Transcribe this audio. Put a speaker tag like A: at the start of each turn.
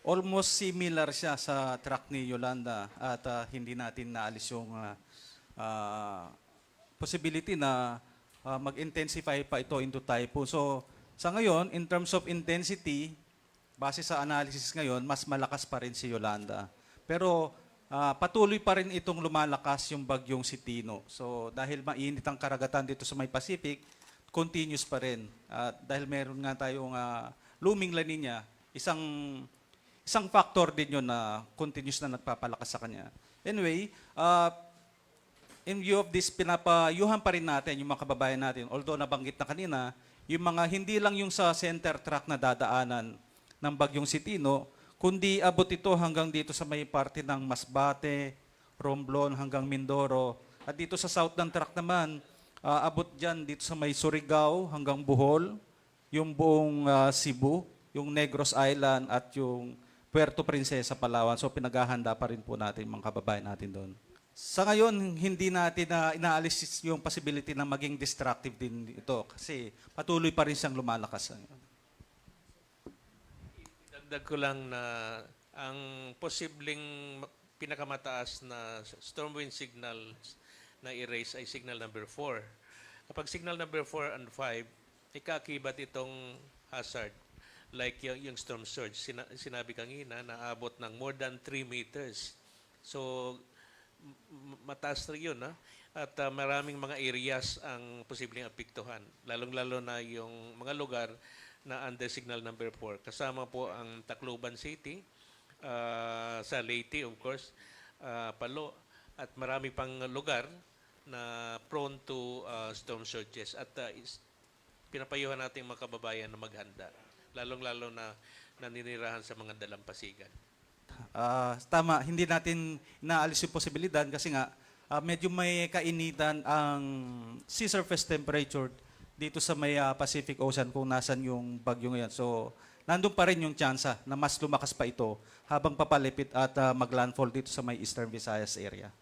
A: almost similar siya sa track ni Yolanda at ah, hindi natin naalis yung ah, possibility na ah, mag-intensify pa ito into typhoon. So sa ngayon, in terms of intensity, base sa analysis ngayon, mas malakas pa rin si Yolanda. Pero ah, patuloy pa rin itong lumalakas yung bagyong si Tino. So dahil mainit ang karagatan dito sa may Pacific, continuous pa rin. At dahil meron nga tayong ah, looming La Nina, isang isang factor din yun na continuous na nagpapalakas sa kanya. Anyway, uh, in view of this, pinapayuhan pa rin natin yung mga kababayan natin. Although nabanggit na kanina, yung mga hindi lang yung sa center track na dadaanan ng bagyong Sitino, kundi abot ito hanggang dito sa may parte ng Masbate, Romblon hanggang Mindoro. At dito sa south ng track naman, ah, abot dyan dito sa may Surigao hanggang Bohol, yung buong ah, Cebu, yung Negros Island at yung Puerto Princesa, Palawan. So pinaghahanda pa rin po natin mga kababayan natin doon. Sa ngayon, hindi natin na inaalis yung possibility na maging destructive din ito kasi patuloy pa rin siyang lumalakas.
B: Dagdag ko lang na ang posibleng ma- pinakamataas na storm wind signal na erase ay signal number 4. Kapag signal number 4 and 5, ikakibat itong hazard like yung, yung storm surge. Sina- sinabi kanina na abot ng more than 3 meters. So, mataas na yun. Ha? At ah, maraming mga areas ang posibleng apektuhan. Lalong-lalo na yung mga lugar na under signal number 4. Kasama po ang Tacloban City, ah, sa Leyte, of course, ah, Palo, at marami pang lugar na prone to ah, storm surges. At ah, is, pinapayuhan natin mga kababayan na maghanda. Lalong-lalo na naninirahan sa mga dalampasigan.
A: Ah, tama, hindi natin inaalis yung posibilidad kasi nga ah, medyo may kainitan ang sea surface temperature dito sa may ah, Pacific Ocean kung nasan yung bagyo ngayon. So, nandun pa rin yung tsansa na mas lumakas pa ito habang papalipit at ah, maglandfall dito sa may Eastern Visayas area.